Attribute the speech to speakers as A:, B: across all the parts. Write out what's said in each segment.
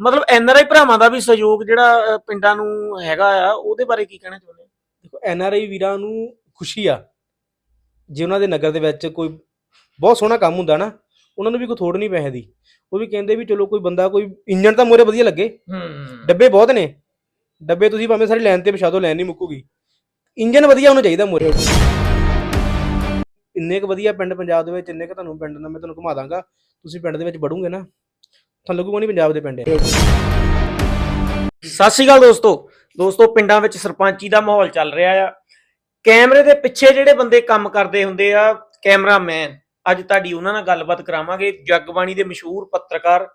A: ਮਤਲਬ ਐਨਆਰਆਈ ਭਰਾਵਾਂ ਦਾ ਵੀ ਸਹਿਯੋਗ ਜਿਹੜਾ ਪਿੰਡਾਂ ਨੂੰ ਹੈਗਾ ਆ ਉਹਦੇ ਬਾਰੇ ਕੀ ਕਹਿਣਾ ਚਾਹੁੰਦੇ ਹੋ?
B: ਦੇਖੋ ਐਨ ਆਰ ਆਈ ਵੀਰਾਂ ਨੂੰ ਖੁਸ਼ੀ ਆ ਜੇ ਉਹਨਾਂ ਦੇ ਨਗਰ ਦੇ ਵਿੱਚ ਕੋਈ ਬਹੁਤ ਸੋਹਣਾ ਕੰਮ ਹੁੰਦਾ ਨਾ ਉਹਨਾਂ ਨੂੰ ਵੀ ਕੋਈ ਥੋੜ ਨਹੀਂ ਪੈਸੇ ਦੀ। ਉਹ ਵੀ ਕਹਿੰਦੇ ਵੀ ਚਲੋ ਕੋਈ ਬੰਦਾ ਕੋਈ ਇੰਜਣ ਤਾਂ ਮੋਰੇ ਵਧੀਆ ਲੱਗੇ।
A: ਹੂੰ।
B: ਡੱਬੇ ਬਹੁਤ ਨੇ। ਡੱਬੇ ਤੁਸੀਂ ਭਾਵੇਂ ਸਾਰੀ ਲਾਈਨ ਤੇ ਵਿਛਾ ਦਿਓ ਲਾਈਨ ਨਹੀਂ ਮੁੱਕੂਗੀ। ਇੰਜਨ ਵਧੀਆ ਹੋਣਾ ਚਾਹੀਦਾ ਮੋਰੇ ਇੰਨੇ ਕੁ ਵਧੀਆ ਪਿੰਡ ਪੰਜਾਬ ਦੇ ਵਿੱਚ ਇੰਨੇ ਕੁ ਤੁਹਾਨੂੰ ਪਿੰਡ ਦਾ ਮੈਂ ਤੁਹਾਨੂੰ ਘੁਮਾ ਦਾਂਗਾ। ਤੁਸੀਂ ਪਿੰਡ ਦੇ ਵਿੱਚ ਵੜੋਗੇ ਨਾ ਤੁਹਾਨੂੰ ਲੱਗੂਗਾ ਨਹੀਂ ਪੰਜਾਬ ਦੇ ਪਿੰਡ ਹੈ
A: ਸਤਿ ਸ਼੍ਰੀ ਅਕਾਲ ਦੋਸਤੋ। ਦੋਸਤੋ, ਪਿੰਡਾਂ ਵਿੱਚ ਸਰਪੰਚੀ ਦਾ ਮਾਹੌਲ ਚੱਲ ਰਿਹਾ ਆ। ਕੈਮਰੇ ਦੇ ਪਿੱਛੇ ਜਿਹੜੇ ਬੰਦੇ ਕੰਮ ਕਰਦੇ ਹੁੰਦੇ ਆ, ਕੈਮਰਾਮੈਨ, ਅੱਜ ਤੁਹਾਡੀ ਉਹਨਾਂ ਨਾਲ ਗੱਲਬਾਤ ਕਰਾਵਾਂਗੇ। ਜਗਬਾਣੀ ਦੇ ਮਸ਼ਹੂਰ ਪੱਤਰਕਾਰ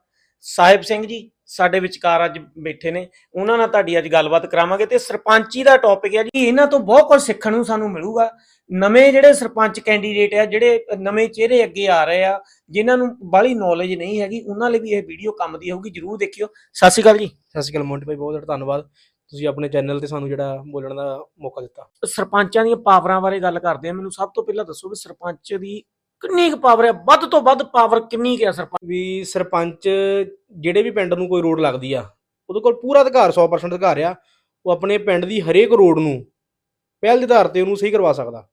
A: ਸਾਹਿਬ ਸਿੰਘ ਜੀ। ਸਾਡੇ ਵਿਚਕਾਰ ਅੱਜ ਬੈਠੇ ਨੇ ਉਹਨਾਂ ਨਾਲ ਤੁਹਾਡੀ ਅੱਜ ਗੱਲਬਾਤ ਕਰਾਵਾਂਗੇ ਤੇ ਸਰਪੰਚੀ ਦਾ ਟੌਪਿਕ ਹੈ ਜੀ ਇਹਨਾਂ ਤੋਂ ਬਹੁਤ ਕੁਝ ਸਿੱਖਣ ਨੂੰ ਸਾਨੂੰ ਮਿਲੂਗਾ। ਨਵੇਂ ਜਿਹੜੇ ਸਰਪੰਚ ਕੈਂਡੀਡੇਟ ਆ ਜਿਹੜੇ ਨਵੇਂ ਚਿਹਰੇ ਅੱਗੇ ਆ ਰਹੇ ਆ ਜਿਨ੍ਹਾਂ ਨੂੰ ਬਾਹਲੀ ਨੌਲੇਜ ਨਹੀਂ ਹੈਗੀ ਉਹਨਾਂ ਲਈ ਵੀ ਇਹ ਵੀਡੀਓ ਕੰਮ ਦੀ ਹੋਊਗੀ ਜਰੂਰ ਦੇਖਿਓ। ਸਤਿ ਸ਼੍ਰੀ ਅਕਾਲ ਜੀ।
B: ਸਤਿ ਸ਼੍ਰੀ ਅਕਾਲ ਮੋਂਟੀ ਭਾਈ ਬਹੁਤ ਬਹੁਤ ਧੰਨਵਾਦ। ਤੁਸੀਂ ਆਪਣੇ ਚੈਨਲ ਤੇ ਸਾਨੂੰ ਜਿਹੜਾ ਬੋਲਣ ਦਾ ਮੌਕਾ ਦਿੱਤਾ।
A: ਸਰਪੰਚਾਂ ਦੀਆਂ ਪਾਵਰਾਂ ਬਾਰੇ ਗੱਲ ਕਰਦੇ ਆ ਮੈਨੂੰ ਸਭ ਤੋਂ ਪਹਿਲਾਂ ਦੱਸੋ ਵੀ ਸਰਪੰਚ ਦੀ ਕਿੰਨੀ ਕੁ ਪਾਵਰ ਹੈ? ਵੱਧ ਤੋਂ ਵੱਧ ਪਾਵਰ ਕਿੰਨੀ ਕੁ ਹੈ ਸਰਪੰਚ?
B: ਵੀ ਸਰਪੰਚ ਜਿਹੜੇ ਵੀ ਪਿੰਡ ਨੂੰ ਕੋਈ ਰੋਡ ਲੱਗਦੀ ਆ ਉਹਦੇ ਕੋਲ ਪੂਰਾ ਅਧਿਕਾਰ 100% ਅਧਿਕਾਰ ਆ। ਉਹ ਆਪਣੇ ਪਿੰਡ ਦੀ ਹਰੇਕ ਰੋਡ ਨੂੰ ਪਹਿਲ ਦੇ ਆਧਾਰ ਤੇ ਉਹਨੂੰ ਸਹੀ ਕਰਵਾ ਸਕਦਾ।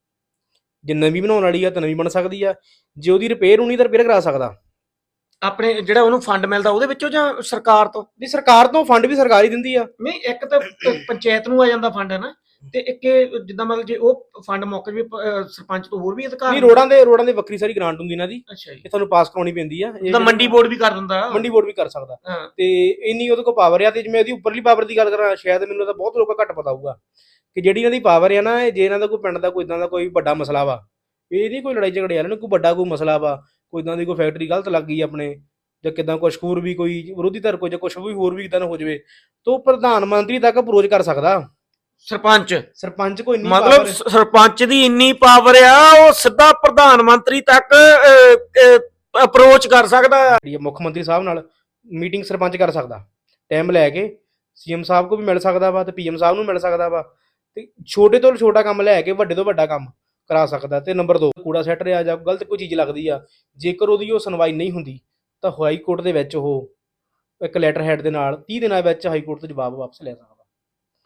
B: ਜੇ ਨਵੀਂ ਬਣਾਉਣ ਵਾਲੀ ਆ ਤਾਂ ਨਵੀਂ ਬਣ ਸਕਦੀ ਆ। ਜੇ ਉਹਦੀ ਰਿਪੇਅਰ ਹੋਣੀ ਤਾਂ ਰਿਪੇਅਰ ਕਰਾ ਸਕਦਾ।
A: ਆਪਣੇ ਜਿਹੜਾ ਉਹਨੂੰ ਫੰਡ ਮਿਲਦਾ ਉਹਦੇ ਵਿੱਚੋਂ ਜਾਂ ਸਰਕਾਰ ਤੋਂ?
B: ਵੀ ਸਰਕਾਰ ਤੋਂ ਫੰਡ ਵੀ ਸਰਕਾਰ ਹੀ ਦਿੰਦੀ ਆ।
A: ਨਹੀਂ ਇੱਕ ਤਾਂ ਪ- ਪੰਚਾਇਤ ਨੂੰ ਆ ਜਾਂਦਾ ਫੰਡ ਹੈ ਨਾ? ਤੇ ਇੱਕ ਇਹ ਜਿੱਦਾਂ ਮਤਲਬ ਜੇ ਉਹ ਫੰਡ ਮੁੱਕ ਜਵੇ ਸਰਪੰਚ ਤੋਂ ਹੋਰ ਵੀ ਅਧਿਕਾਰ
B: ਵੀ ਰੋਡਾਂ ਦੇ ਰੋਡਾਂ ਦੇ ਵੱਖਰੀ ਸਾਰੀ ਗ੍ਰਾਂਟ ਹੁੰਦੀ ਇਹਨਾਂ ਦੀ।
A: ਅੱਛਾ ਜੀ।
B: ਇਹ ਤੁਹਾਨੂੰ ਪਾਸ ਕਰਾਉਣੀ ਪੈਂਦੀ ਆ। ਇਹ
A: ਤਾਂ ਮੰਡੀ ਬੋਰਡ ਵੀ ਕਰ ਦਿੰਦਾ।
B: ਮੰਡੀ ਬੋਰਡ ਵੀ ਕਰ ਸਕਦਾ। ਤੇ ਇੰਨੀ ਉਹਦੇ ਕੋਲ ਪਾਵਰ ਆ ਤੇ ਜੇ ਮੈਂ ਇਹਦੀ ਉੱਪਰਲੀ ਪਾਵਰ ਦੀ ਗੱਲ ਕਰਾਂ ਸ਼ਾਇਦ ਮੈਨੂੰ ਤਾਂ ਬਹੁਤ ਲੋਕਾਂ ਘੱਟ ਪਤਾ ਹੋਊਗਾ। ਕਿ ਜਿਹੜੀ ਇਹਨਾਂ ਦੀ ਪਾਵਰ ਆ ਨਾ ਇਹ ਜੇ ਇਹਨਾਂ ਦਾ ਕੋਈ ਪਿੰਡ ਦਾ ਕੋਈ ਇਦਾਂ ਦਾ ਕੋਈ ਵੱਡਾ ਮਸਲਾ ਵਾ ਇਹ ਨਹੀਂ ਕੋਈ ਲੜਾਈ ਝਗੜੇ ਵਾਲਾ ਨਹੀਂ ਕੋਈ ਵੱਡਾ ਕੋਈ ਮਸਲਾ ਵਾ ਕੋਈ ਇਦਾਂ ਦੀ ਕੋਈ ਫੈਕਟਰੀ ਗਲਤ ਲੱਗ ਗਈ ਆਪਣੇ ਜਾਂ ਕਿਦਾਂ ਕੁਛ ਹੋਰ ਵੀ ਕੋਈ ਵਿਰੋਧੀ ਧਿਰ ਕੋਈ ਜਾਂ ਕੁਛ ਵੀ ਹੋਰ ਵੀ ਇਦਾਂ ਹੋ ਜਾਵੇ ਤਾਂ ਪ੍ਰਧਾਨ ਮੰਤਰੀ ਤੱਕ ਅਪਰੋਚ ਕਰ ਸਕਦਾ।
A: ਸਰਪੰਚ।
B: ਸਰਪੰਚ ਕੋਈ ਇੰਨੀ
A: ਮਤਲਬ
B: power-
A: ਸ- ਸਰਪੰਚ ਦੀ ਇੰਨੀ ਪਾਵਰ ਆ ਉਹ ਸਿੱਧਾ ਪ੍ਰਧਾਨ ਮੰਤਰੀ ਤੱਕ ਅਪਰੋਚ ਕਰ ਸਕਦਾ ਆ।
B: ਜਿਹੜੀ ਹੈ ਮੁੱਖ ਮੰਤਰੀ ਸਾਹਿਬ ਨਾਲ ਮੀਟਿੰਗ ਸਰਪੰਚ ਕਰ ਸਕਦਾ। ਟਾਈਮ ਲੈ ਕੇ ਸੀਐਮ ਸਾਹਿਬ ਕੋ ਵੀ ਮਿਲ ਸਕਦਾ ਵਾ ਤੇ ਪੀਐਮ ਸਾਹਿਬ ਨੂੰ ਮਿਲ ਸਕਦਾ ਵਾ। ਤੇ ਛੋਟੇ ਤੋਂ ਛੋਟਾ ਕੰਮ ਲੈ ਕੇ ਵੱਡੇ ਤੋਂ ਵੱਡਾ ਕੰਮ ਕਰਾ ਸਕਦਾ। ਤੇ ਨੰਬਰ 2 ਕੂੜਾ ਸੈੱਟ ਰਿਹਾ ਜਾਂ ਗਲਤ ਕੋਈ ਚੀਜ਼ ਲੱਗਦੀ ਆ ਜੇਕਰ ਉਹਦੀ ਉਹ ਸੁਣਵਾਈ ਨਹੀਂ ਹੁੰਦੀ ਤਾਂ ਹਾਈ ਕੋਰਟ ਦੇ ਵਿੱਚ ਉਹ ਇੱਕ ਲੈਟਰ ਹੈਡ ਦੇ ਨਾਲ 30 ਦਿਨਾਂ ਵਿੱਚ ਹਾਈ ਕੋਰਟ ਤੋਂ ਜਵਾਬ ਵਾਪਸ ਲੈ ਸਕਦਾ।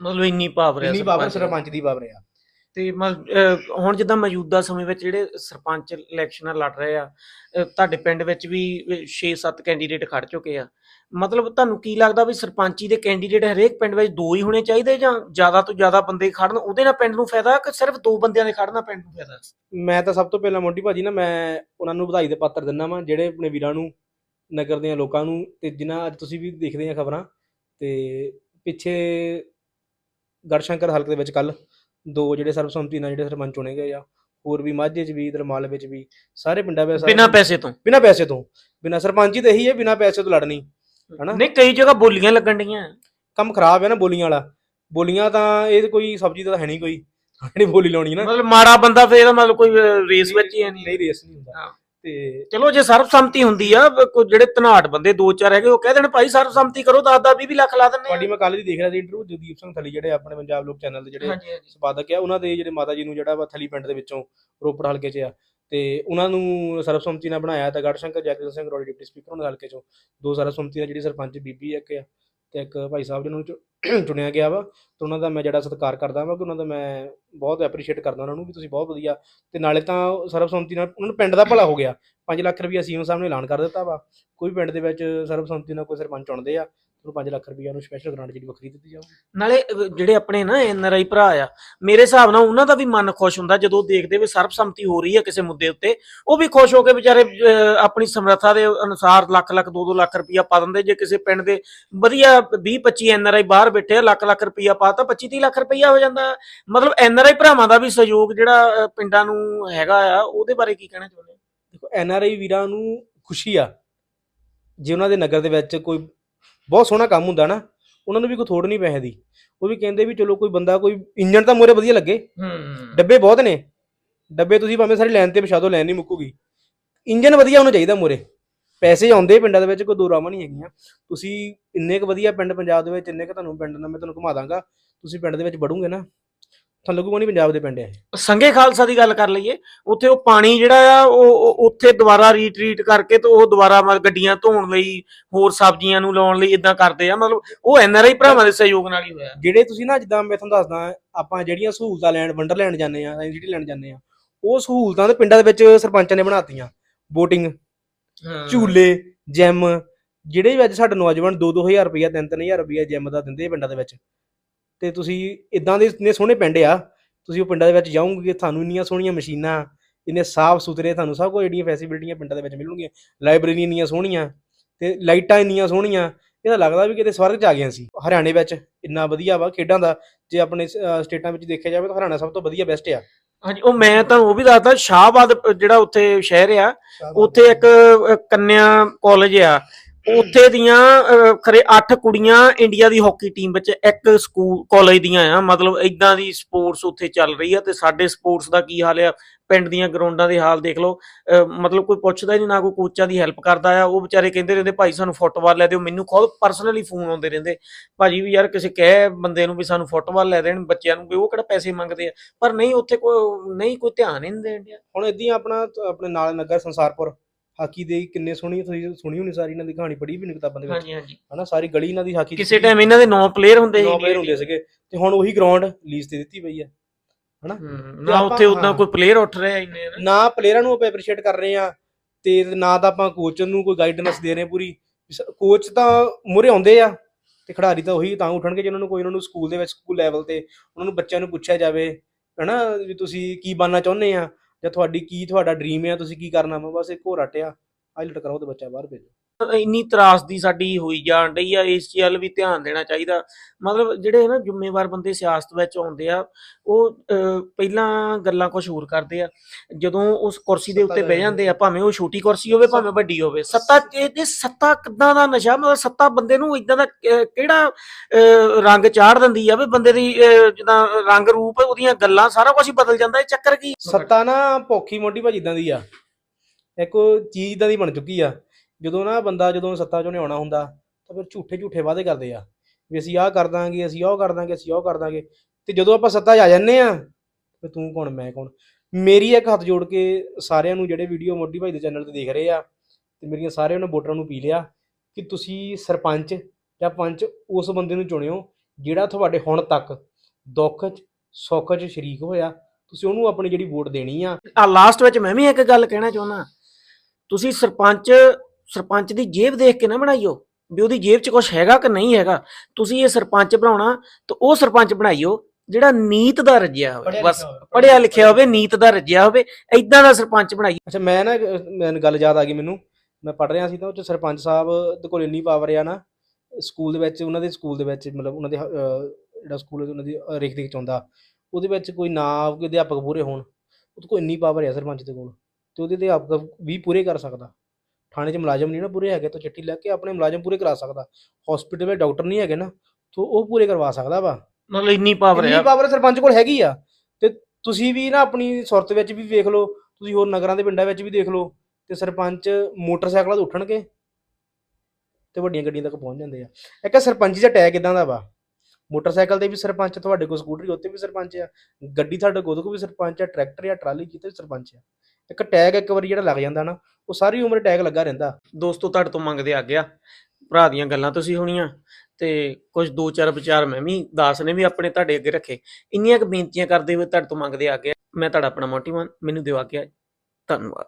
A: ਮਤਲਬ ਇੰਨੀ ਪਾਵਰ ਆ
B: ਇੰਨੀ ਪਾਵਰ
A: ਸਰਪੰਚ ਦੀ।
B: ਸਰਪੰਚ ਦੀ ਪਾਵਰ ਆ।
A: ਤੇ ਮਤਲਬ, ਅਹ, ਹੁਣ ਜਿੱਦਾਂ ਮੌਜੂਦਾ ਸਮੇਂ ਵਿੱਚ ਜਿਹੜੇ ਸਰਪੰਚ ਇਲੈਕਸ਼ਨਾਂ ਲੜ ਰਹੇ ਆ ਅਹ, ਤੁਹਾਡੇ ਪਿੰਡ ਵਿੱਚ ਵੀ 6-7 ਕੈਂਡੀਡੇਟ ਖੜ ਚੁੱਕੇ ਆ। ਮਤਲਬ ਤੁਹਾਨੂੰ ਕੀ ਲੱਗਦਾ ਵੀ ਸਰਪੰਚੀ ਦੇ ਕੈਂਡੀਡੇਟ ਹਰੇਕ ਪਿੰਡ ਵਿੱਚ ਦੋ ਹੀ ਹੋਣੇ ਚਾਹੀਦੇ ਜਾਂ ਜ਼ਿਆਦਾ ਤੋਂ ਜ਼ਿਆਦਾ ਬੰਦੇ ਖੜਨ ਉਹਦੇ ਨਾਲ ਪਿੰਡ ਨੂੰ ਫਾਇਦਾ ਕਿ ਸਿਰਫ ਦੋ ਬੰਦਿਆਂ ਦੇ ਖੜਨਾ ਪਿੰਡ ਨੂੰ ਫਾਇਦਾ?
B: ਮੈਂ ਤਾਂ ਸਭ ਤੋਂ ਪਹਿਲਾਂ ਮੋਂਟੀ ਭਾਜੀ ਨਾ ਮੈਂ ਉਹਨਾਂ ਨੂੰ ਵਧਾਈ ਦੇ ਪਾਤਰ ਦਿੰਦਾ ਵਾਂ ਜਿਹੜੇ ਆਪਣੇ ਵੀਰਾਂ ਨੂੰ ਨਗਰ ਦੇ ਲੋਕਾਂ ਨੂੰ ਤੇ ਜਿਨ੍ਹਾਂ ਅੱਜ ਤੁਸੀਂ ਵੀ ਦੇਖਦੇ ਆ ਖਬਰਾਂ ਤੇ ਪਿੱਛੇ ਗੜਸ਼ੰਕਰ ਹਲਕੇ ਦੇ ਵਿੱਚ ਕੱਲ ਦੋ ਜਿਹੜੇ ਸਰਬਸੰਮਤੀ ਨਾਲ ਜਿਹੜੇ ਸਰਪੰਚ ਚੁਣੇ ਗਏ ਆ ਹੋਰ ਵੀ ਮਾਝੇ 'ਚ ਵੀ ਦਰਮਾਲ ਵਿੱਚ ਵੀ ਸਾਰੇ ਪਿੰਡਾਂ ਵਿੱਚ
A: ਬਿਨਾਂ ਪੈਸੇ ਤੋਂ?
B: ਬਿਨਾਂ ਪੈਸੇ ਤੋਂ। ਬਿਨਾਂ ਸਰਪੰਚੀ ਤੇ ਇਹੀ ਹੈ ਬਿਨਾਂ ਪੈਸੇ ਤੋਂ ਲੜਨੀ ਹਨਾ?
A: ਨਹੀਂ ਕਈ ਜਗ੍ਹਾ ਬੋਲੀਆਂ ਲੱਗਣ ਡੀਆਂ
B: ਕੰਮ ਖਰਾਬ ਹੈ ਨਾ ਬੋਲੀਆਂ ਵਾਲਾ। ਬੋਲੀਆਂ ਤਾਂ ਇਹ ਕੋਈ ਸਬਜ਼ੀ ਤਾਂ ਹੈ ਨਹੀਂ ਕੋਈ। ਜਿਹੜੀ ਬੋਲੀ ਲਾਉਣੀ ਨਾ।
A: ਮਤਲਬ ਮਾੜਾ ਬੰਦਾ ਫੇਰ ਇਹਦਾ ਮਤਲਬ ਕੋਈ ਰੇਸ ਵਿੱਚ ਹੀ ਹੈ ਨਹੀਂ।
B: ਨਹੀਂ ਰੇਸ ਨਹੀਂ ਹੁੰਦਾ।
A: ਹਾਂ।
B: ਤੇ
A: ਚਲੋ ਜੇ ਸਰਬਸੰਮਤੀ ਹੁੰਦੀ ਆ ਕੋਈ ਜਿਹੜੇ ਧਨਾੜ ਬੰਦੇ ਦੋ ਚਾਰ ਹੈਗੇ ਉਹ ਕਹਿ ਦੇਣ ਭਾਈ ਸਰਬਸੰਮਤੀ ਕਰੋ 10 10 20 ਲੱਖ ਲਾ
B: ਤੁਹਾਡੀ
A: ਆ।
B: ਮੈਂ ਕੱਲ ਦੀ ਦੇਖ ਰਿਹਾ ਸੀ ਇੰਟਰਵਿਊ ਜਗਦੀਪ ਸਿੰਘ ਥਲੀ ਜਿਹੜੇ ਆਪਣੇ ਪੰਜਾਬ ਲੋਕ ਚੈਨਲ ਦੇ ਜਿਹੜੇ
A: ਹਾਂਜੀ ਹਾਂਜੀ।
B: ਸੰਪਾਦਕ ਆ ਉਹਨਾਂ ਦੇ ਜਿਹੜੇ ਮਾਤਾ ਜੀ ਨੂੰ ਜਿਹੜਾ ਵਾ ਥਲੀ ਪਿੰਡ ਦੇ ਵਿੱਚੋਂ ਰੋਪੜ ਹਲਕੇ 'ਚ ਆ। ਤੇ ਉਹਨਾਂ ਨੂੰ ਸਰਬਸੰਮਤੀ ਨਾਲ ਬਣਾਇਆ ਤਾਂ ਗੜਸ਼ੰਕਰ ਜੈਕਰ ਸਿੰਘ ਰੋਡ ਡਿਪਟੀ ਸਪੀਕਰ ਉਹਨਾਂ ਦੇ ਹਲਕੇ 'ਚੋਂ। ਦੋ ਸਰਬਸੰਮਤੀ ਨਾਲ ਜਿਹੜੀ ਸਰਪੰਚ ਬੀਬੀ ਇੱਕ ਆ ਤੇ ਇੱਕ ਭਾਈ ਸਾਹਿਬ ਜਿਹਨਾਂ ਨੂੰ ਚੁਣਿਆ ਗਿਆ ਵਾ, ਤੇ ਉਹਨਾਂ ਦਾ ਮੈਂ ਜਿਹੜਾ ਸਤਿਕਾਰ ਕਰਦਾ ਵਾਂ ਕਿ ਉਹਨਾਂ ਦਾ ਮੈਂ ਬਹੁਤ ਐਪਰੀਸ਼ੀਏਟ ਕਰਦਾ ਉਹਨਾਂ ਨੂੰ ਵੀ ਤੁਸੀਂ ਬਹੁਤ ਵਧੀਆ, ਤੇ ਨਾਲੇ ਤਾਂ ਸਰਬਸੰਮਤੀ ਨਾਲ ਉਹਨਾਂ ਨੂੰ ਪਿੰਡ ਦਾ ਭਲਾ ਹੋ ਗਿਆ। 5 ਲੱਖ ਰੁਪਈਆ ਸੀਐਮ ਸਾਹਿਬ ਨੇ ਐਲਾਨ ਕਰ ਦਿੱਤਾ ਵਾ। ਕੋਈ ਪਿੰਡ ਦੇ ਵਿੱਚ ਸਰਬਸੰਮਤੀ ਨਾਲ ਕੋਈ ਸਰਪੰਚ ਚੁਣਦੇ ਆ ਉਹਨੂੰ 5 ਲੱਖ ਰੁਪਈਆ ਨੂੰ ਸਪੈਸ਼ਲ ਗ੍ਰਾਂਟ ਜਿਹੜੀ ਵੱਖਰੀ ਦਿੱਤੀ ਜਾਊ
A: ਨਾਲੇ ਅਹ, ਜਿਹੜੇ ਆਪਣੇ ਨਾ ਐਨਆਰਆਈ ਭਰਾ ਆ ਮੇਰੇ ਹਿਸਾਬ ਨਾਲ ਉਹਨਾਂ ਦਾ ਵੀ ਮਨ ਖੁਸ਼ ਹੁੰਦਾ ਜਦੋਂ ਉਹ ਦੇਖਦੇ ਵੀ ਸਰਬਸੰਮਤੀ ਹੋ ਰਹੀ ਹੈ ਕਿਸੇ ਮੁੱਦੇ ਉੱਤੇ ਉਹ ਵੀ ਖੁਸ਼ ਹੋ ਕੇ ਵਿਚਾਰੇ ਅਹ, ਆਪਣੀ ਸਮਰੱਥਾ ਦੇ ਅਨੁਸਾਰ ਲੱਖ ਲੱਖ 2-2 ਲੱਖ ਰੁਪਇਆ ਪਾ ਦਿੰਦੇ। ਜੇ ਕਿਸੇ ਪਿੰਡ ਦੇ ਵਧੀਆ 20-25 ਐਨਆਰਆਈ ਬਾਹਰ ਬੈਠੇ ਆ ਲੱਖ ਲੱਖ ਰੁਪਇਆ ਪਾਤਾ 25-30 ਲੱਖ ਰੁਪਇਆ ਹੋ ਜਾਂਦਾ। ਮਤਲਬ ਐਨਆਰਆਈ ਭਰਾਵਾਂ ਦਾ ਵੀ ਸਹਿਯੋਗ ਜਿਹੜਾ ਅਹ, ਪਿੰਡਾਂ ਨੂੰ ਹੈਗਾ ਆ ਉਹਦੇ ਬਾਰੇ ਕੀ ਕਹਿਣਾ ਚਾਹੁੰਦੇ ਹੋ?
B: ਦੇਖੋ ਐਨ ਆਰ ਆਈ ਵੀਰਾਂ ਨੂੰ ਖੁਸ਼ੀ ਆ। ਜੇ ਉਹਨਾਂ ਦੇ ਨਗਰ ਦੇ ਵਿੱਚ ਕੋਈ ਬਹੁਤ ਸੋਹਣਾ ਕੰਮ ਹੁੰਦਾ ਨਾ ਉਹਨਾਂ ਨੂੰ ਵੀ ਕੋਈ ਥੋੜ ਨਹੀਂ ਪੈਸੇ ਦੀ। ਉਹ ਵੀ ਕਹਿੰਦੇ ਵੀ ਚਲੋ ਕੋਈ ਬੰਦਾ ਕੋਈ ਇੰਜਣ ਤਾਂ ਮੋਰੇ ਵਧੀਆ ਲੱਗੇ। ਡੱਬੇ ਬਹੁਤ ਨੇ। ਡੱਬੇ ਤੁਸੀਂ ਭਾਵੇਂ ਸਾਰੀ ਲਾਈਨ ਤੇ ਵਿਛਾ ਦਿਓ ਲਾਈਨ ਨਹੀਂ ਮੁੱਕੂਗੀ। ਇੰਜਨ ਵਧੀਆ ਹੋਣਾ ਚਾਹੀਦਾ ਮੋਰੇ ਪੈਸੇ ਆਉਂਦੇ ਪਿੰਡਾਂ ਦੇ ਵਿੱਚ ਕੋਈ ਦੋ ਰਾਵਾਂ ਨਹੀਂ ਹੈਗੀਆਂ। ਤੁਸੀਂ ਇੰਨੇ ਕੁ ਵਧੀਆ ਪਿੰਡ ਪੰਜਾਬ ਦੇ ਵਿੱਚ ਇੰਨੇ ਕੁ ਤੁਹਾਨੂੰ ਪਿੰਡ ਦਾ ਮੈਂ ਤੁਹਾਨੂੰ ਘੁਮਾ ਦਾਂਗਾ। ਤੁਸੀਂ ਪਿੰਡ ਦੇ ਵਿੱਚ ਵੜੋਗੇ ਨਾ ਤੁਹਾਨੂੰ ਲੱਗੂਗਾ ਨਹੀਂ ਪੰਜਾਬ ਦੇ ਪਿੰਡ ਇਹ।
A: ਸੰਗੇ ਖਾਲਸਾ ਦੀ ਗੱਲ ਕਰ ਲਈਏ ਉੱਥੇ ਉਹ ਪਾਣੀ ਜਿਹੜਾ ਆ ਉਹ ਉੱਥੇ ਦੁਬਾਰਾ ਰੀਟਰੀਟ ਕਰਕੇ ਤੇ ਉਹ ਦੁਬਾਰਾ ਗੱਡੀਆਂ ਧੋਣ ਲਈ ਹੋਰ ਸਬਜ਼ੀਆਂ ਨੂੰ ਲਾਉਣ ਲਈ ਇਦਾਂ ਕਰਦੇ ਆ ਮਤਲਬ ਉਹ ਐਨਆਰਆਈ ਭਰਾਵਾਂ ਦੇ ਸਹਿਯੋਗ ਨਾਲ ਹੀ ਹੋਇਆ।
B: ਜਿਹੜੇ ਤੁਸੀਂ ਨਾ ਜਿੱਦਾਂ ਮੈਂ ਤੁਹਾਨੂੰ ਦੱਸਦਾ ਆਪਾਂ ਜਿਹੜੀਆਂ ਸਹੂਲਤਾਂ ਲੈਣ ਵੰਡਰਲੈਂਡ ਜਾਂਦੇ ਆ ਸਿਟੀ ਲੈਣ ਜਾਂਦੇ ਆ ਉਹ ਸਹੂਲਤਾਂ ਤੇ ਪਿੰਡਾਂ ਦੇ ਵਿੱਚ ਸਰਪੰਚਾਂ ਨੇ ਬਣਾਤੀਆਂ। ਬੋਟਿੰਗ ਝੂਲੇ ਜਿਮ ਜਿਹੜੇ ਵੀ ਅੱਜ ਸਾਡੇ ਨੌਜਵਾਨ 2-2000 ਰੁਪਇਆ 3-3000 ਰੁਪਇਆ ਜਿਮ ਦਾ ਦਿੰਦੇ ਪਿੰਡਾਂ ਦੇ ਵਿੱਚ। ਤੇ ਤੁਸੀਂ ਇਦਾਂ ਦੇ ਇੰਨੇ ਸੋਹਣੇ ਪਿੰਡ ਆ ਤੁਸੀਂ ਉਹ ਪਿੰਡਾਂ ਦੇ ਵਿੱਚ ਜਾਓਗੇ ਤੁਹਾਨੂੰ ਇੰਨੀਆਂ ਸੋਹਣੀਆਂ ਮਸ਼ੀਨਾਂ ਇੰਨੇ ਸਾਫ਼ ਸੁਥਰੇ ਤੁਹਾਨੂੰ ਸਭ ਕੁਝ ਜਿਹੜੀਆਂ ਫੈਸਿਲਿਟੀਆਂ ਪਿੰਡਾਂ ਦੇ ਵਿੱਚ ਮਿਲਣਗੀਆਂ ਲਾਇਬ੍ਰੇਰੀ ਇੰਨੀਆਂ ਸੋਹਣੀਆਂ ਤੇ ਲਾਈਟਾਂ ਇੰਨੀਆਂ ਸੋਹਣੀਆਂ ਇਹ ਤਾਂ ਲੱਗਦਾ ਵੀ ਕਿਤੇ ਸਵਰਗ ਚ ਆ ਗਏ ਅਸੀਂ ਹਰਿਆਣੇ ਵਿੱਚ ਇੰਨਾ ਵਧੀਆ ਵਾ ਖੇਡਾਂ ਦਾ ਜੇ ਆਪਣੇ ਸਟੇਟਾਂ ਵਿੱਚ ਦੇਖਿਆ ਜਾਵੇ ਤਾਂ ਹਰਿਆਣਾ ਸਭ ਤੋਂ ਵਧੀਆ ਬੈਸਟ ਆ।
A: ਹਾਂਜੀ ਉਹ ਮੈਂ ਤਾਂ ਉਹ ਵੀ ਦੱਸਦਾ ਸ਼ਾਹਬਾਦ ਜਿਹੜਾ ਉੱਥੇ ਸ਼ਹਿਰ ਆ ਉੱਥੇ ਇੱਕ ਕੰਨਿਆ ਕਾਲਜ ਆ ਉੱਥੇ ਦੀਆਂ ਅ, ਖਰੇ 8 ਕੁੜੀਆਂ ਇੰਡੀਆ ਦੀ ਹਾਕੀ ਟੀਮ ਵਿੱਚ ਇੱਕ ਸਕੂਲ ਕਾਲਜ ਦੀਆਂ ਆ। ਮਤਲਬ ਇਦਾਂ ਦੀ ਸਪੋਰਟਸ ਉੱਥੇ ਚੱਲ ਰਹੀ ਆ ਤੇ ਸਾਡੇ ਸਪੋਰਟਸ ਦਾ ਕੀ ਹਾਲ ਆ? ਪਿੰਡ ਦੀਆਂ ਗਰਾਊਂਡਾਂ ਦੇ ਹਾਲ ਦੇਖ ਲਓ। ਮਤਲਬ ਕੋਈ ਪੁੱਛਦਾ ਨਹੀਂ ਨਾ ਕੋਈ ਕੋਚਾਂ ਦੀ ਹੈਲਪ ਕਰਦਾ ਆ। ਉਹ ਵਿਚਾਰੇ ਕਹਿੰਦੇ ਰਹਿੰਦੇ ਭਾਈ ਸਾਨੂੰ ਫੁੱਟਬਾਲ ਲੈ ਦਿਓ। ਮੈਨੂੰ ਖੁਦ ਪਰਸਨਲੀ ਫੋਨ ਆਉਂਦੇ ਰਹਿੰਦੇ ਭਾਜੀ ਵੀ ਯਾਰ ਕਿਸੇ ਕਹਿ ਬੰਦੇ ਨੂੰ ਵੀ ਸਾਨੂੰ ਫੁੱਟਬਾਲ ਲੈ ਦੇਣ ਬੱਚਿਆਂ ਨੂੰ ਵੀ ਉਹ ਕਿਹੜਾ ਪੈਸੇ ਮੰਗਦੇ ਆ? ਪਰ ਨਹੀਂ ਉੱਥੇ ਕੋਈ ਨਹੀਂ ਕੋਈ ਧਿਆਨ ਹੀ ਨਹੀਂ ਦੇਣ
B: ਹੁਣ ਇਦਾਂ ਆਪਣਾ ਆਪਣੇ ਨਾਲ ਨਗਰ ਸੰਸਾਰਪੁਰ। ਹਾਕੀ ਦੇ ਕਿੰਨੇ ਸੋਹਣੀ ਤੁਸੀਂ ਸੁਣੀ ਹੋਣੀ ਸਾਰੀ ਇਹਨਾਂ ਦੀ ਕਹਾਣੀ ਪੜ੍ਹੀ ਵੀ ਨਹੀਂ ਕਿਤਾਬਾਂ ਦੇ ਵਿੱਚ?
A: ਹਾਂਜੀ ਹਾਂਜੀ।
B: ਹਨਾ ਸਾਰੀ ਗਲੀ ਇਹਨਾਂ ਦੀ ਹਾਕੀ
A: ਕਿਸੇ ਟਾਈਮ ਇਹਨਾਂ ਦੇ 9 ਪਲੇਅਰ ਹੁੰਦੇ
B: ਨੌ
A: ਸੀ
B: ਪਲੇਅਰ ਹੁੰਦੇ ਸੀਗੇ ਤੇ ਹੁਣ ਉਹੀ ਗਰਾਊਂਡ ਲੀਜ਼ ਤੇ ਦਿੱਤੀ ਪਈ ਆ ਹਨਾ?
A: ਨਾ ਉੱਥੇ ਉਦਾਂ। ਕੋਈ ਪਲੇਅਰ ਉੱਠ ਰਿਹਾ ਇੰਨੇ ਨਾ।
B: ਨਾ ਪਲੇਅਰਾਂ ਨੂੰ ਆਪਾਂ ਐਪਰੀਸ਼ੀਏਟ ਕਰ ਰਹੇ ਆ ਤੇ ਨਾ ਤਾਂ ਆਪਾਂ ਕੋਚ ਨੂੰ ਕੋਈ ਗਾਈਡੈਂਸ ਦੇ ਰਹੇ ਪੂਰੀ। ਕੋਚ ਤਾਂ ਮੁਰੇ ਆਉਂਦੇ ਆ ਤੇ ਖਿਡਾਰੀ ਤਾਂ ਉਹੀ ਤਾਂ ਉੱਠਣਗੇ ਜਿਹਨਾਂ ਨੂੰ ਕੋਈ ਉਹਨਾਂ ਨੂੰ ਸਕੂਲ ਦੇ ਵਿੱਚ ਸਕੂਲ ਲੈਵਲ ਤੇ ਉਹਨਾਂ ਨੂੰ ਬੱਚਿਆਂ ਨੂੰ ਪੁੱਛਿਆ ਜਾਵੇ ਹਨਾ? ਵੀ ਤੁਸੀਂ ਕੀ ਬਣਨਾ ਚਾਹੁੰਦੇ ਆ? ਜਾਂ ਤੁਹਾਡੀ ਕੀ ਤੁਹਾਡਾ ਡ੍ਰੀਮ ਆ, ਤੁਸੀਂ ਕੀ ਕਰਨਾ ਵਾ? ਬਸ ਇੱਕ ਹੋਰ ਅਟਿਆ ਆਈਲਟ ਕਰਾਓ ਤੇ ਬੱਚਾ ਬਾਹਰ ਭੇਜੋ।
A: ਇੰਨੀ ਤਰਾਸਦੀ ਸਾਡੀ ਹੋਈ ਜਾਣ ਡਈ ਆ ਇਸ ਚੀਜ਼ ਵੱਲ ਵੀ ਧਿਆਨ ਦੇਣਾ ਚਾਹੀਦਾ। ਮਤਲਬ ਜਿਹੜੇ ਨਾ ਜ਼ਿੰਮੇਵਾਰ ਬੰਦੇ ਸਿਆਸਤ ਵਿੱਚ ਆਉਂਦੇ ਆ ਉਹ ਪਹਿਲਾਂ ਗੱਲਾਂ ਕੁਝ ਹੋਰ ਕਰਦੇ ਆ। ਜਦੋਂ ਉਸ ਕੁਰਸੀ ਦੇ ਉੱਤੇ ਬਹਿ ਜਾਂਦੇ ਆ ਭਾਵੇਂ ਉਹ ਛੋਟੀ ਕੁਰਸੀ ਹੋਵੇ ਭਾਵੇਂ ਵੱਡੀ ਹੋਵੇ। ਸੱਤਾ ਇਹ ਸੱਤਾ ਕਿੱਦਾਂ ਦਾ ਨਸ਼ਾ ਮਤਲਬ ਸੱਤਾ ਬੰਦੇ ਨੂੰ ਇਦਾਂ ਦਾ ਕਿਹੜਾ ਰੰਗ ਚਾੜ ਦਿੰਦੀ ਆ ਵੀ ਬੰਦੇ ਦੀ ਜਿੱਦਾਂ ਰੰਗ ਰੂਪ ਉਹਦੀਆਂ ਗੱਲਾਂ ਸਾਰਾ ਕੁਝ ਹੀ ਬਦਲ ਜਾਂਦਾ ਇਹ ਚੱਕਰ ਕੀ?
B: ਸੱਤਾ ਨਾ ਭੌਖੀ ਮੋਢੀ ਭਾਜੀ ਇਦਾਂ ਦੀ ਆ। ਇੱਕ ਚੀਜ਼ ਇਦਾਂ ਦੀ ਬਣ ਚੁੱਕੀ ਆ। ਜਦੋਂ ਨਾ ਬੰਦਾ ਜਦੋਂ ਸੱਤਾ ਚੋਂ ਆਉਣਾ ਹੁੰਦਾ, ਤਾਂ ਫਿਰ ਝੂਠੇ ਝੂਠੇ ਵਾਅਦੇ ਕਰਦੇ ਆ, ਵੀ ਅਸੀਂ ਆਹ ਕਰ ਦਾਂਗੇ, ਅਸੀਂ ਉਹ ਕਰ ਦਾਂਗੇ, ਅਸੀਂ ਉਹ ਕਰ ਦਾਂਗੇ, ਤੇ ਜਦੋਂ ਆਪਾਂ ਸੱਤਾ 'ਚ ਆ ਜੰਨੇ ਆ ਤੇ ਤੂੰ ਕੌਣ, ਮੈਂ ਕੌਣ? ਮੇਰੀ ਇੱਕ ਹੱਥ ਜੋੜ ਕੇ ਸਾਰਿਆਂ ਨੂੰ ਜਿਹੜੇ ਵੀਡੀਓ ਮੋਢੀ ਭਾਈ ਦੇ ਚੈਨਲ ਤੇ ਦੇਖ ਰਹੇ ਆ, ਤੇ ਮੇਰੀਆਂ ਸਾਰਿਆਂ ਨੂੰ ਵੋਟਰਾਂ ਨੂੰ ਪੀ ਲਿਆ, ਕਿ ਤੁਸੀਂ ਸਰਪੰਚ ਜਾਂ ਪੰਚ ਉਸ ਬੰਦੇ ਨੂੰ ਚੁਣਿਓ, ਜਿਹੜਾ ਤੁਹਾਡੇ ਹੁਣ ਤੱਕ ਦੁੱਖ 'ਚ, ਸੁੱਖ 'ਚ ਸ਼ਰੀਕ ਹੋਇਆ, ਤੁਸੀਂ ਉਹਨੂੰ ਆਪਣੀ ਜਿਹੜੀ ਵੋਟ ਦੇਣੀ ਆ।
A: ਆ ਲਾਸਟ ਵਿੱਚ ਮੈਂ ਵੀ ਇੱਕ ਗੱਲ ਕਹਿਣਾ ਚਾਹੁੰਦਾ, ਤੁਸੀਂ ਸਰਪੰਚ ਸਰਪੰਚ ਦੀ ਜੇਬ ਦੇਖ ਕੇ ਨਾ ਬਣਾਈਓ ਵੀ ਉਹਦੀ ਜੇਬ 'ਚ ਕੁਝ ਹੈਗਾ ਕਿ ਨਹੀਂ ਹੈਗਾ। ਤੁਸੀਂ ਇਹ ਸਰਪੰਚ ਬਣਾਉਣਾ ਤਾਂ ਉਹ ਸਰਪੰਚ ਬਣਾਈਓ ਜਿਹੜਾ ਨੀਤ ਦਾ ਰੱਜਿਆ ਹੋਵੇ। ਬਸ ਪੜਿਆ ਲਿਖਿਆ ਹੋਵੇ ਨੀਤ ਦਾ ਰੱਜਿਆ ਹੋਵੇ ਐਦਾਂ ਦਾ ਸਰਪੰਚ ਬਣਾਈਓ।
B: ਅੱਛਾ ਮੈਂ ਨਾ ਮੈਨੂੰ ਗੱਲ ਯਾਦ ਆ ਗਈ ਮੈਨੂੰ। ਮੈਂ ਪੜ ਰਿਹਾ ਸੀ ਤਾਂ ਉਹ ਚ ਸਰਪੰਚ ਸਾਹਿਬ ਦੇ ਕੋਲ ਇੰਨੀ ਪਾਵਰ ਆ ਨਾ ਸਕੂਲ ਦੇ ਵਿੱਚ ਉਹਨਾਂ ਦੇ ਸਕੂਲ ਦੇ ਵਿੱਚ ਮਤਲਬ ਉਹਨਾਂ ਦੇ ਜਿਹੜਾ ਸਕੂਲ ਉਹਨਾਂ ਦੀ ਰੇਖ ਦੇਖ ਚਾਹੁੰਦਾ ਉਹਦੇ ਵਿੱਚ ਕੋਈ ਨਾ ਅਧਿਆਪਕ ਪੂਰੇ ਹੋਣ ਉਹਦੇ ਕੋਲ ਇੰਨੀ ਪਾਵਰ ਆ ਸਰਪੰਚ ਦੇ ਕੋਲ ਤੇ ਉਹਦੇ ਅਧਿਆਪਕ ਵੀ ਪੂਰੇ ਕਰ ਸਕਦਾ। ਥਾਣੇ 'ਚ ਮੁਲਾਜ਼ਮ ਨਹੀਂ ਨਾ ਪੂਰੇ ਹੈਗੇ ਤਾਂ ਚਿੱਠੀ ਲੈ ਕੇ ਆਪਣੇ ਮੁਲਾਜ਼ਮ ਪੂਰੇ ਕਰਾ ਸਕਦਾ। ਹਸਪੀਟਲ ਵਿੱਚ ਡਾਕਟਰ ਨਹੀਂ ਹੈਗੇ ਨਾ ਤਾਂ ਉਹ ਪੂਰੇ ਕਰਵਾ ਸਕਦਾ ਵਾ।
A: ਮਤਲਬ ਇੰਨੀ ਪਾਵਰ
B: ਇੰਨੀ
A: ਆ।
B: ਪਾਵਰ ਸਰਪੰਚ ਕੋਲ ਹੈਗੀ ਆ। ਤੇ ਤੁਸੀਂ ਵੀ ਨਾ ਆਪਣੀ ਸੁਰਤ ਵਿੱਚ ਵੀ ਵੇਖ ਲਓ ਤੁਸੀਂ ਹੋਰ ਨਗਰਾਂ ਦੇ ਪਿੰਡਾਂ ਵਿੱਚ ਵੀ ਦੇਖ ਲਓ ਤੇ ਸਰਪੰਚ ਮੋਟਰਸਾਈਕਲਾਂ ਤੇ ਉੱਠਣਗੇ ਤੇ ਵੱਡੀਆਂ ਗੱਡੀਆਂ ਤੱਕ ਪਹੁੰਚ ਜਾਂਦੇ ਆ। ਇੱਕ ਸਰਪੰਚੀ ਦਾ ਟੈਗ ਇਦਾਂ ਦਾ ਵਾ ਮੋਟਰਸਾਈਕਲ ਤੇ ਵੀ ਸਰਪੰਚ ਤੁਹਾਡੇ ਕੋਲ ਸਕੂਟਰੀ ਉੱਤੇ ਵੀ ਸਰਪੰਚ ਆ ਗੱਡੀ ਤੁਹਾਡੇ ਕੋਲ ਉਹਦੇ ਕੋਲ ਵੀ ਸਰਪੰਚ ਆ ਟਰੈਕਟਰ ਆ ਟਰਾਲੀ ਕਿਤੇ ਵੀ ਸਰਪੰਚ ਆ। ਇੱਕ ਟੈਗ ਇੱਕ ਵਾਰੀ ਜਿਹੜਾ ਲੱਗ ਜਾਂਦਾ ਨਾ, ਉਹ ਸਾਰੀ ਉਮਰ ਟੈਗ ਲੱਗਾ ਰਹਿੰਦਾ।
A: ਦੋਸਤੋ, ਤੁਹਾਡੇ ਤੋਂ ਮੰਗਦੇ ਆ ਗਿਆ ਭਰਾ ਦੀਆਂ ਗੱਲਾਂ ਤੁਸੀਂ ਹੋਣੀਆਂ, ਤੇ ਕੁਝ ਦੋ ਚਾਰ ਵਿਚਾਰ ਮੈਂ ਵੀ, ਦਾਸ ਨੇ ਵੀ ਆਪਣੇ ਤੁਹਾਡੇ ਅੱਗੇ ਰੱਖੇ। ਇੰਨੀਆਂ ਕੁ ਬੇਨਤੀਆਂ ਕਰਦੇ ਹੋਏ ਤੁਹਾਡੇ ਤੋਂ ਮੰਗਦੇ ਆ ਗਿਆ ਮੈਂ ਤੁਹਾਡਾ ਆਪਣਾ ਮੋਟੀਵਾਨ, ਮੈਨੂੰ ਦਿਵਾ ਗਿਆ ਧੰਨਵਾਦ।